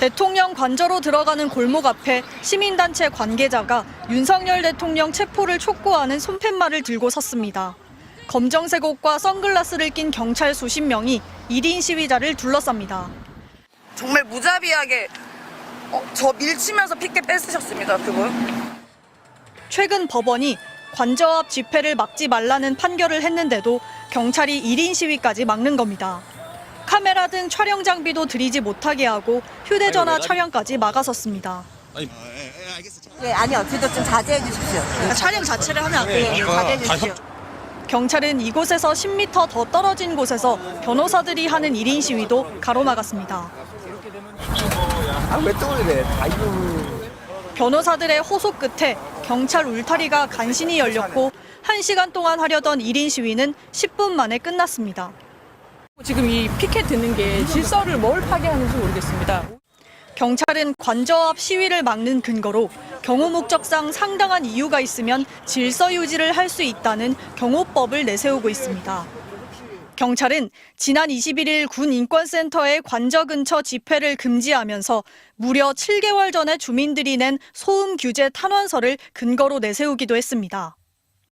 대통령 관저로 들어가는 골목 앞에 시민단체 관계자가 윤석열 대통령 체포를 촉구하는 손팻말을 들고 섰습니다. 검정색 옷과 선글라스를 낀 경찰 수십 명이 1인 시위자를 둘러쌉니다. 정말 무자비하게 어, 저 밀치면서 피켓 뺏으셨습니다 그분 최근 법원이 관저 앞 집회를 막지 말라는 판결을 했는데도 경찰이 1인 시위까지 막는 겁니다. 카메라 등 촬영 장비도 들이지 못하게 하고 휴대전화 촬영까지 막아섰습니다. 예, 아니요. 저도 좀 자제해 주십시오. 촬영 자체를 하면 안 예, 예, 자제해 주십시오. 경찰은 이곳에서 10m 더 떨어진 곳에서 변호사들이 하는 1인 시위도 가로막았습니다. 아왜. 변호사들의 호소 끝에 경찰 울타리가 간신히 열렸고 1시간 동안 하려던 1인 시위는 10분 만에 끝났습니다. 지금 이 피켓 드는 게 질서를 뭘 파괴하는지 모르겠습니다. 경찰은 관저 앞 시위를 막는 근거로 경호 목적상 상당한 이유가 있으면 질서 유지를 할 수 있다는 경호법을 내세우고 있습니다. 경찰은 지난 21일 군 인권센터의 관저 근처 집회를 금지하면서 무려 7개월 전에 주민들이 낸 소음 규제 탄원서를 근거로 내세우기도 했습니다.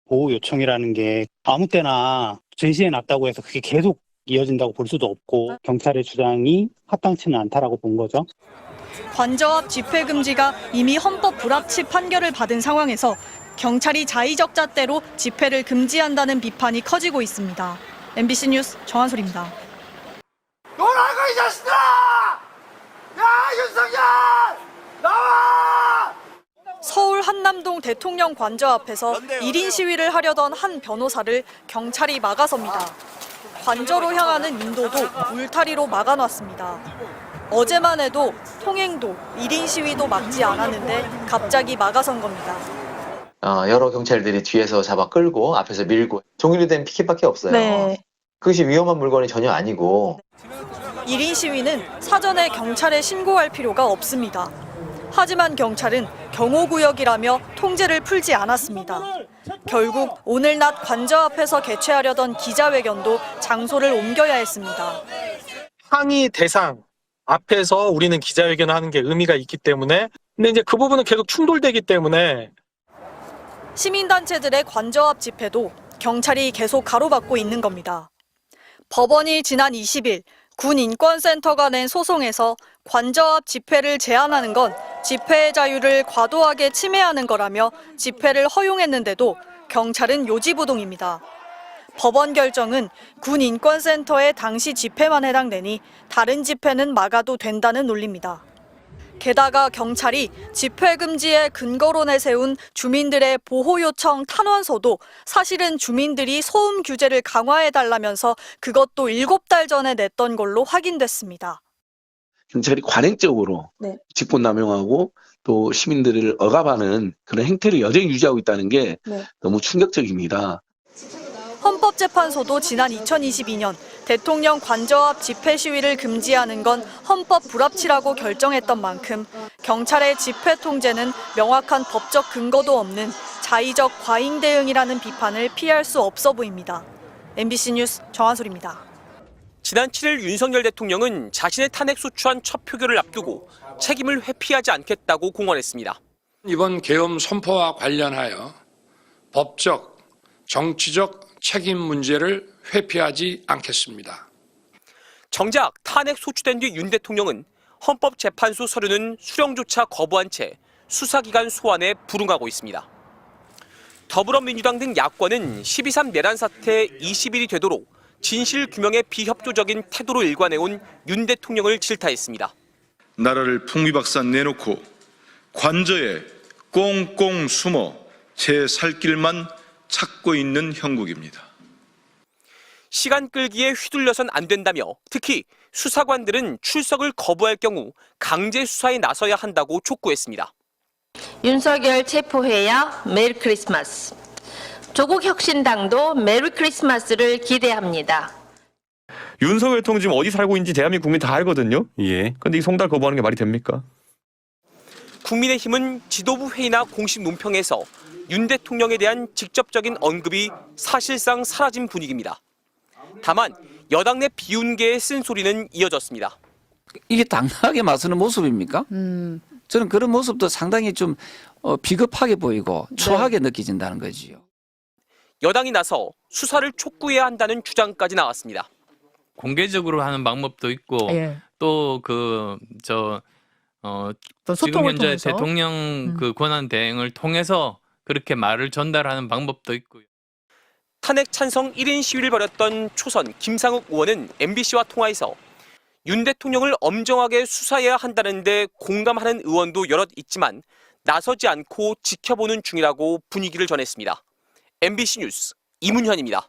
보호 요청이라는 게 아무 때나 제시해 놨다고 해서 그게 계속 이어진다고 볼 수도 없고 경찰의 주장이 합당치는 않다라고 본 거죠. 관저 앞 집회 금지가 이미 헌법 불합치 판결을 받은 상황에서 경찰이 자의적 잣대로 집회를 금지한다는 비판이 커지고 있습니다. MBC 뉴스 정한솔입니다. 너라고 이 자식들아! 야 윤석열! 나와! 서울 한남동 대통령 관저 앞에서 1인 시위를 하려던 한 변호사를 경찰이 막아섭니다. 관저로 향하는 인도도 울타리로 막아놨습니다. 어제만 해도 통행도 1인 시위도 막지 않았는데 갑자기 막아선 겁니다. 어, 여러 경찰들이 뒤에서 잡아 끌고 앞에서 밀고 종이로 된 피켓밖에 없어요. 네. 그것이 위험한 물건이 전혀 아니고 1인 시위는 사전에 경찰에 신고할 필요가 없습니다. 하지만 경찰은 경호구역이라며 통제를 풀지 않았습니다. 결국 오늘 낮 관저 앞에서 개최하려던 기자회견도 장소를 옮겨야 했습니다. 항의 대상 앞에서 우리는 기자회견을 하는 게 의미가 있기 때문에 근데 이제 그 부분은 계속 충돌되기 때문에 시민단체들의 관저 앞 집회도 경찰이 계속 가로막고 있는 겁니다. 법원이 지난 20일 군 인권센터가 낸 소송에서 관저 앞 집회를 제한하는 건 집회의 자유를 과도하게 침해하는 거라며 집회를 허용했는데도 경찰은 요지부동입니다. 법원 결정은 군 인권센터의 당시 집회만 해당되니 다른 집회는 막아도 된다는 논리입니다. 게다가 경찰이 집회 금지의 근거로 내세운 주민들의 보호 요청 탄원서도 사실은 주민들이 소음 규제를 강화해 달라면서 그것도 7달 전에 냈던 걸로 확인됐습니다. 경찰이 관행적으로 네. 직권 남용하고 또 시민들을 억압하는 그런 행태를 여전히 유지하고 있다는 게 네. 너무 충격적입니다. 헌법재판소도 지난 2022년 대통령 관저 앞 집회 시위를 금지하는 건 헌법 불합치라고 결정했던 만큼 경찰의 집회 통제는 명확한 법적 근거도 없는 자의적 과잉 대응이라는 비판을 피할 수 없어 보입니다. MBC 뉴스 정한솔입니다. 지난 7일 윤석열 대통령은 자신의 탄핵 소추안 첫 표결을 앞두고 책임을 회피하지 않겠다고 공언했습니다. 이번 계엄 선포와 관련하여 법적, 정치적 책임 문제를 회피하지 않겠습니다. 정작 탄핵 소추된 뒤 윤 대통령은 헌법재판소 서류는 수령조차 거부한 채 수사기관 소환에 불응하고 있습니다. 더불어민주당 등 야권은 12.3 내란 사태 20일이 되도록 진실 규명에 비협조적인 태도로 일관해온 윤 대통령을 질타했습니다. 나라를 풍비박산 내놓고 관저에 꽁꽁 숨어 제 살 길만 찾고 있는 형국입니다. 시간 끌기에 휘둘려선 안 된다며 특히 수사관들은 출석을 거부할 경우 강제 수사에 나서야 한다고 촉구했습니다. 윤석열 체포해야 메리 크리스마스. 조국 혁신당도 메리 크리스마스를 기대합니다. 윤석열 통 지금 어디 살고 있는지 대한민국 국민 다 알거든요. 예. 근데 이 송달 거부하는 게 말이 됩니까? 국민의힘은 지도부 회의나 공식 논평에서 윤 대통령에 대한 직접적인 언급이 사실상 사라진 분위기입니다. 다만 여당 내 비운계의 쓴소리는 이어졌습니다. 이게 당당하게 맞서는 모습입니까? 음. 저는 그런 모습도 상당히 좀 어, 비겁하게 보이고 초하게 느껴진다는 거지요. 여당이 나서 수사를 촉구해야 한다는 주장까지 나왔습니다. 공개적으로 하는 방법도 있고 예. 또그저 어, 또 지금 현재 통해서. 대통령 음. 그 권한 대행을 통해서 그렇게 말을 전달하는 방법도 있고요. 탄핵 찬성 1인 시위를 벌였던 초선 김상욱 의원은 MBC와 통화에서 윤 대통령을 엄정하게 수사해야 한다는데 공감하는 의원도 여럿 있지만 나서지 않고 지켜보는 중이라고 분위기를 전했습니다. MBC 뉴스 이문현입니다.